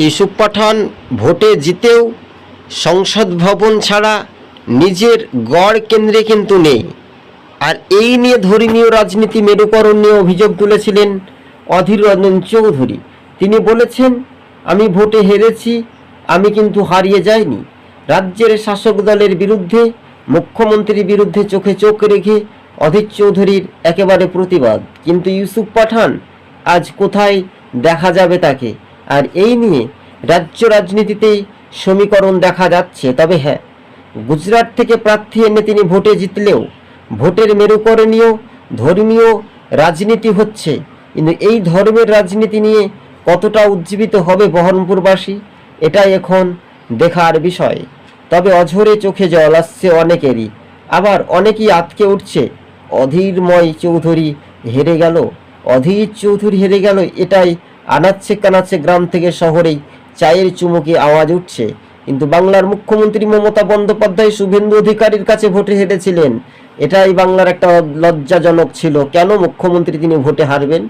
ইউসুফ পাঠান, ভোটে জিতেও, সংসদ ভবন ছাড়া নিজের গড় কেন্দ্রে কিন্তু নেই। আর এই নিয়ে ধর্মীয় রাজনীতি মেরুকরণ নিয়ে অভিযোগ তুলেছিলেন অধীর রঞ্জন চৌধুরী। তিনি বলেছেন, আমি ভোটে হেরেছি, আমি কিন্তু হারিয়ে যাইনি। রাজ্যের শাসক দলের বিরুদ্ধে, মুখ্যমন্ত্রীর বিরুদ্ধে চোখে চোখ রেখে অধীর চৌধুরীর একেবারে প্রতিবাদ। কিন্তু ইউসুফ পাঠান, আজ কোথায় দেখা যাবে তাকে? আর এই নিয়ে রাজ্য রাজনীতিতেই সমীকরণ দেখা যাচ্ছে। তবে হ্যাঁ গুজরাট থেকে প্রার্থী এনে তিনি ভোটে জিতলেও ভোটের মেরুকরণীয় ধর্মীয় রাজনীতি হচ্ছে। কিন্তু এই ধর্মের রাজনীতি নিয়ে কতটা উজ্জীবিত হবে বহরমপুরবাসী, এটাই এখন দেখার বিষয়। তবে অঝরে চোখে জল আসছে অনেকেরই। আবার অনেকেই আতকে উঠছে। অধীরময় চৌধুরী হেরে গেল। অধীর চৌধুরী হেরে গেল, এটাই আনাচ্ছে কানাচ্ছে গ্রাম থেকে শহরেই চায়ের চুমুকে আওয়াজ উঠছে। কিন্তু বাংলার মুখ্যমন্ত্রী মমতা বন্দ্যোপাধ্যায় শুভেন্দু অধিকারীর কাছে ভোটে হেরেছিলেন এটাই বাংলার একটা লজ্জাজনক ছিল। কেন মুখ্যমন্ত্রী তিনি ভোটে হারবেন?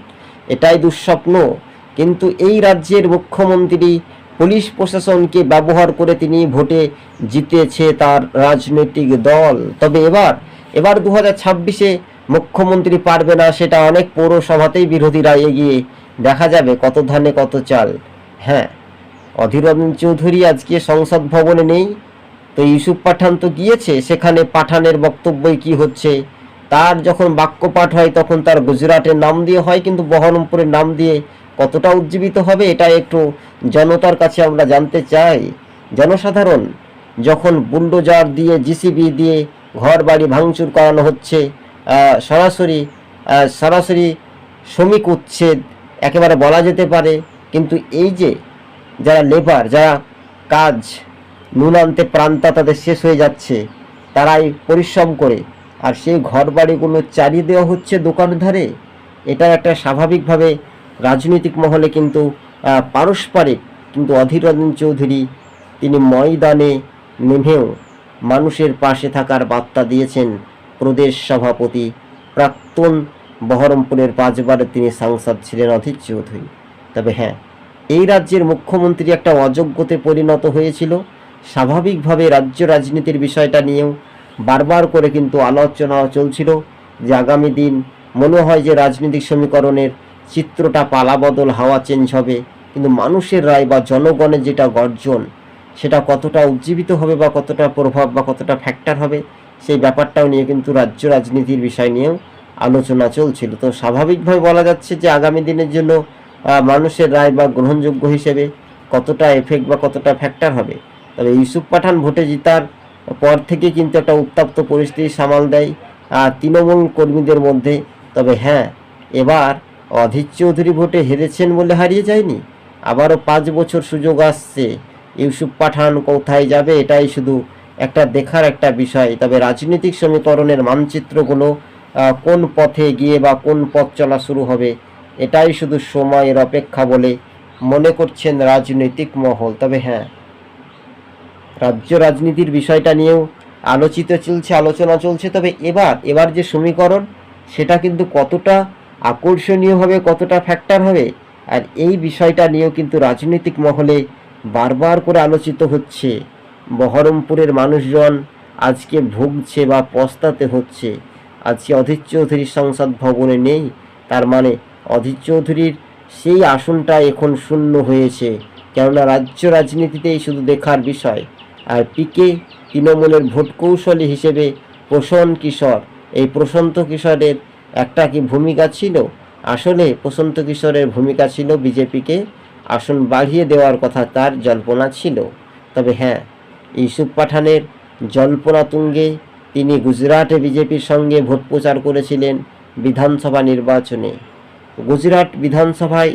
এটাই দুঃস্বপ্ন। কিন্তু এই রাজ্যের মুখ্যমন্ত্রী, পুলিশ প্রশাসনকে ব্যবহার করে তিনি ভোটে জিতেছে তার রাজনৈতিক দল। তবে এবার এবার দু হাজার মুখ্যমন্ত্রী পারবে না, সেটা অনেক পৌরসভাতেই বিরোধীরা এগিয়ে দেখা যাবে কত ধানে কত চাল। হ্যাঁ অধীর রঞ্জন চৌধুরী আজকে সংসদ ভবনে নেই, তো ইউসুফ পাঠান তো গিয়েছে, সেখানে পাঠানের বক্তব্যই কি হচ্ছে? তার যখন বাক্য পাঠ হয় তখন তার গুজরাটের নাম দিয়ে হয়, কিন্তু বহরমপুরের নাম দিয়ে কতটা উজ্জীবিত হবে এটা একটু জনতার কাছে আমরা জানতে চাই। জনসাধারণ, যখন বুলডোজার দিয়ে, জিসিবি দিয়ে ঘর বাড়ি ভাঙচুর করানো হচ্ছে সরাসরি সরাসরি শ্রমিক উচ্ছেদ একেবারে বলা যেতে পারে, কিন্তু এই যে যারা লেবার, যারা কাজ নুন আনতে প্রান্তা তাদের শেষ হয়ে যাচ্ছে, তারাই পরিশ্রম করে, আর সেই ঘর বাড়িগুলো চালিয়ে দেওয়া হচ্ছে দোকানের ধারে এটা একটা স্বাভাবিকভাবে রাজনৈতিক মহলে কিন্তু পারস্পরিক কিন্তু অধীর রঞ্জন চৌধুরী, তিনি ময়দানে নেমেও মানুষের পাশে থাকার বার্তা দিয়েছেন প্রদেশ সভাপতি প্রাক্তন বহরমপুরের পাঁচবারের তিনি সাংসদ ছিলেন অধীর চৌধুরী। তবে হ্যাঁ এই রাজ্যের মুখ্যমন্ত্রী একটা অযোগ্যতে পরিণত হয়েছিল। স্বাভাবিকভাবে রাজ্য রাজনীতির বিষয়টা নিয়েও বারবার করে কিন্তু আলোচনা চলছিল যে আগামী দিন মনে হয় যে রাজনৈতিক সমীকরণের চিত্রটা পালাবদল হাওয়া চেঞ্জ হবে। কিন্তু মানুষের রায় বা জনগণের যেটা গর্জন, সেটা কতটা উজ্জীবিত হবে বা কতটা প্রভাব বা কতটা ফ্যাক্টর হবে, সেই ব্যাপারটাও নিয়ে কিন্তু রাজ্য রাজনীতির বিষয় নিয়েও আলোচনা চলছিল। তো স্বাভাবিকভাবে বলা যাচ্ছে যে আগামী দিনের জন্য মানুষের রায় বা গ্রহণযোগ্য হিসেবে কতটা এফেক্ট বা কতটা ফ্যাক্টর হবে? তবে ইউসুফ পাঠান ভোটে জিতার পর থেকে কিন্তু একটা উত্তপ্ত পরিস্থিতি সামাল দেয় আহ, তৃণমূল কর্মীদের মধ্যে। তবে হ্যাঁ এবার অধীর চৌধুরী ভোটে হেরেছেন বলে হারিয়ে যায়নি। আবারও পাঁচ বছর সুযোগ আসছে। ইউসুফ পাঠান কোথায় যাবে এটাই শুধু একটা দেখার একটা বিষয়। তবে রাজনৈতিক সমীকরণের মানচিত্রগুলো কোন পথে গিয়ে বা কোন পথ চলা শুরু হবে, এটাই শুধু সময়ের অপেক্ষা বলে মনে করছেন রাজনৈতিক মহল। তবে হ্যাঁ রাজ্য রাজনীতির বিষয়টা নিয়েও আলোচিত চলছে, আলোচনা চলছে। তবে এবার এবার যে সমীকরণ, সেটা কিন্তু কতটা আকর্ষণীয় হবে কতটা ফ্যাক্টর হবে, আর এই বিষয়টা নিয়েও কিন্তু রাজনৈতিক মহলে বারবার করে আলোচিত হচ্ছে। বহরমপুরের মানুষজন আজকে ভুগছে বা পস্তাতে হচ্ছে। আজকে অধীর চৌধুরীর সংসদ ভবনে নেই, তার মানে অধীর চৌধুরীর সেই আসনটা এখন শূন্য হয়েছে, কেননা রাজ্য রাজনীতিতেই শুধু দেখার বিষয়। আর পিকে তৃণমূলের ভোট কৌশলী হিসেবে প্রসন কিশোর। এই প্রশান্ত কিশোরের একটা কি ভূমিকা ছিল? আসলে প্রশান্ত কিশোরের ভূমিকা ছিল বিজেপিকে আসন বাড়িয়ে দেওয়ার কথা তার জল্পনা ছিল। তবে হ্যাঁ ইউসুফ পাঠানের জল্পনা তুঙ্গে তিনি গুজরাটে বিজেপির সঙ্গে ভোট প্রচার করেছিলেন বিধানসভা নির্বাচনে। গুজরাট বিধানসভায়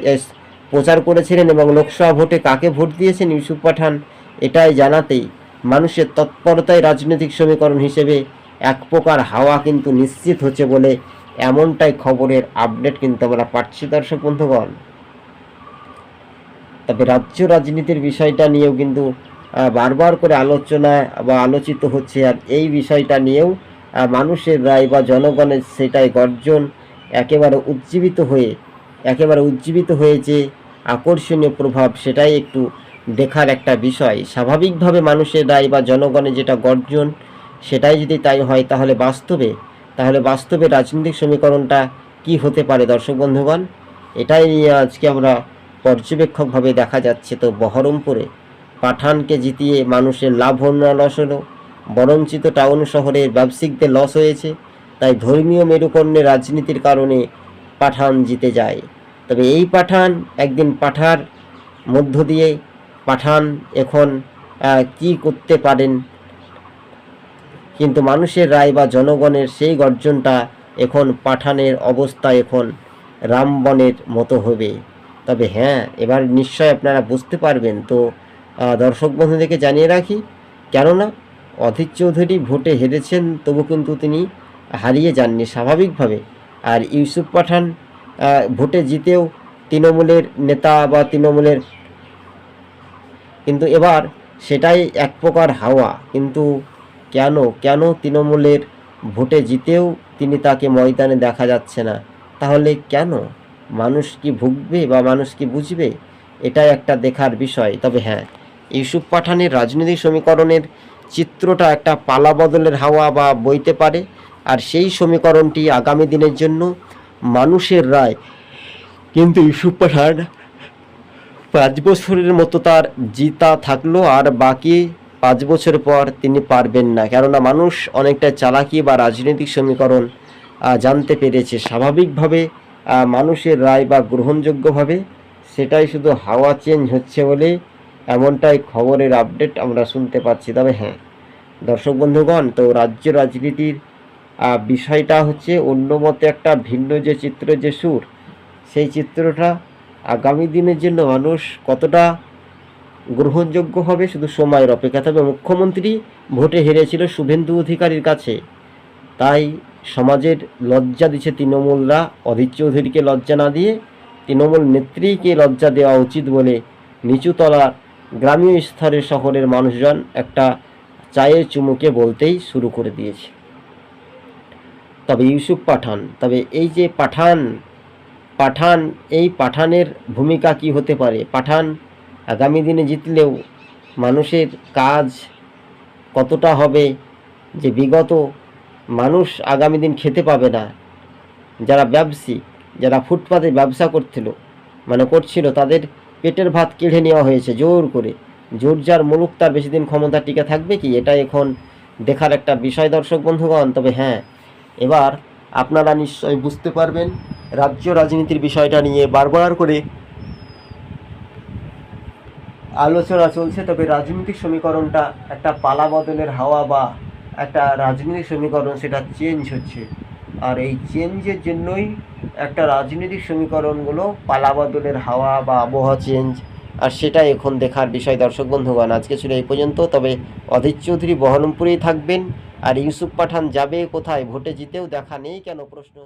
প্রচার করেছিলেন এবং লোকসভা ভোটে কাকে ভোট দিয়েছেন ইউসুফ পাঠান এটাই জানাতেই মানুষের তৎপরতায় রাজনৈতিক সমীকরণ হিসেবে এক প্রকার হাওয়া কিন্তু নিশ্চিত হচ্ছে বলে এমনটাই খবরের আপডেট কিন্তু আমরা পাচ্ছি দর্শক বন্ধুগণ। তবে রাজ্য রাজনীতির বিষয়টা নিয়েও কিন্তু বারবার করে আলোচনা বা আলোচিত হচ্ছে আর এই বিষয়টা নিয়েও মানুষের রায় বা জনগণের সেটাই গর্জন একেবারে উজ্জীবিত হয়ে, একেবারে উজ্জীবিত হয়েছে আকর্ষণীয় প্রভাব সেটাই একটু দেখার একটা বিষয়। স্বাভাবিকভাবে মানুষের রায় বা জনগণের যেটা গর্জন সেটাই যদি তাই হয় তাহলে বাস্তবে তাহলে বাস্তবে রাজনৈতিক সমীকরণটা কি হতে পারে দর্শক বন্ধুগণ? এটাই নিয়ে আজকে আমরা পর্যবেক্ষকভাবে দেখা যাচ্ছে। তো বহরমপুরে পাঠানকে জিতিয়ে মানুষের লাভ হল না লস হলো। বরঞ্চিত টাউন শহরের ব্যবসায়িকদের লস হয়েছে, তাই ধর্মীয় মেরুকরণের রাজনীতির কারণে পাঠান জিতে যায়। তবে এই পাঠান একদিন পাঠার মধ্য দিয়ে পাঠান এখন কি করতে পারেন? কিন্তু মানুষের রায় বা জনগণের সেই গর্জনটা এখন পাঠানের অবস্থা এখন রামবনের মতো হবে। তবে হ্যাঁ এবার নিশ্চয় আপনারা বুঝতে পারবেন। তো দর্শক বন্ধুদেরকে জানিয়ে রাখি, কেননা অধীর চৌধুরী ভোটে হেরেছেন, তবু কিন্তু তিনি হারিয়ে যাননি স্বাভাবিকভাবে। আর ইউসুফ পাঠান ভোটে জিতেও তৃণমূলের নেতা বা তৃণমূলের কিন্তু এবার সেটাই এক প্রকার হাওয়া। কিন্তু কেন কেন তৃণমূলের ভোটে জিতেও তিনি তাকে ময়দানে দেখা যাচ্ছে না? তাহলে কেন? মানুষ কি ভুগবে বা মানুষ কি বুঝবে? এটাই একটা দেখার বিষয়। তবে হ্যাঁ ইউসুফ পাঠানের রাজনৈতিক সমীকরণের চিত্রটা একটা পালা বদলের হাওয়া বা বইতে পারে। আর সেই সমীকরণটি আগামী দিনের জন্য মানুষের রায়। কিন্তু ইউসুফ পাঠান পাঁচ বছরের মতো তার জিতা থাকল আর বাকি পাঁচ বছর পর তিনি পারবেন না। কেননা মানুষ অনেকটা চালাকি বা রাজনৈতিক সমীকরণ জানতে পেরেছে। স্বাভাবিকভাবে মানুষের রায় বা গ্রহণযোগ্যভাবে সেটাই শুধু হাওয়া চেঞ্জ হচ্ছে বলে এমনটাই খবরের আপডেট আমরা শুনতে পাচ্ছি। তবে হ্যাঁ দর্শক বন্ধুগণ, তো রাজ্য রাজনীতির বিষয়টা হচ্ছে অন্য মতে একটা ভিন্ন যে চিত্র, যে সুর, সেই চিত্রটা আগামী দিনের জন্য মানুষ কতটা গ্রহণযোগ্য হবে শুধু সময়ের অপেক্ষা। তবে মুখ্যমন্ত্রী ভোটে হেরেছিল শুভেন্দু অধিকারীর কাছে। তাই সমাজের লজ্জা দিচ্ছে তৃণমূলরা। অধীর চৌধুরীকে লজ্জা না দিয়ে তৃণমূল নেত্রীকে লজ্জা দেওয়া উচিত বলে নিচুতলা গ্রামীণ স্তরের শহরের মানুষজন একটা চায়ের চুমুকে বলতেই শুরু করে দিয়েছে। তবে ইউসুফ পাঠান, তবে এই যে পাঠান পাঠান, এই পাঠানের ভূমিকা কি হতে পারে? পাঠান আগামী দিনে জিতলেও মানুষের কাজ কতটা হবে যে বিগত মানুষ আগামী দিন খেতে পাবে না? যারা ব্যবসায়ী, যারা ফুটপাতে ব্যবসা করছিল মানে করছিল, তাদের পেটের ভাত কেড়ে নেওয়া হয়েছে, জোর করে। জোর যার মুলুক, তার বেশি দিন ক্ষমতা টিকে থাকবে কি? এটা এখন দেখার একটা বিষয়, দর্শক বন্ধুগণ। তবে হ্যাঁ এবার আপনারা নিশ্চয় বুঝতে পারবেন, রাজ্য রাজনীতির বিষয়টা নিয়ে বারবার করে আলোচনা চলছে। তবে রাজনৈতিক সমীকরণটা একটা পালা বদলের হাওয়া বা একটা রাজনৈতিক সমীকরণ, সেটা চেঞ্জ হচ্ছে। আর এই চেঞ্জের জন্যই একটা রাজনৈতিক সমীকরণগুলো পালা বদলের হাওয়া বা আবহাওয়া চেঞ্জ আর সেটা এখন দেখার বিষয় দর্শক বন্ধুগণ। আজকে ছিল এই পর্যন্ত, তবে অধীর চৌধুরী বহরমপুরেই থাকবেন, আর ইউসুফ পাঠান যাবে কোথায়, ভোটে জিতেও দেখা নেই কেন? প্রশ্ন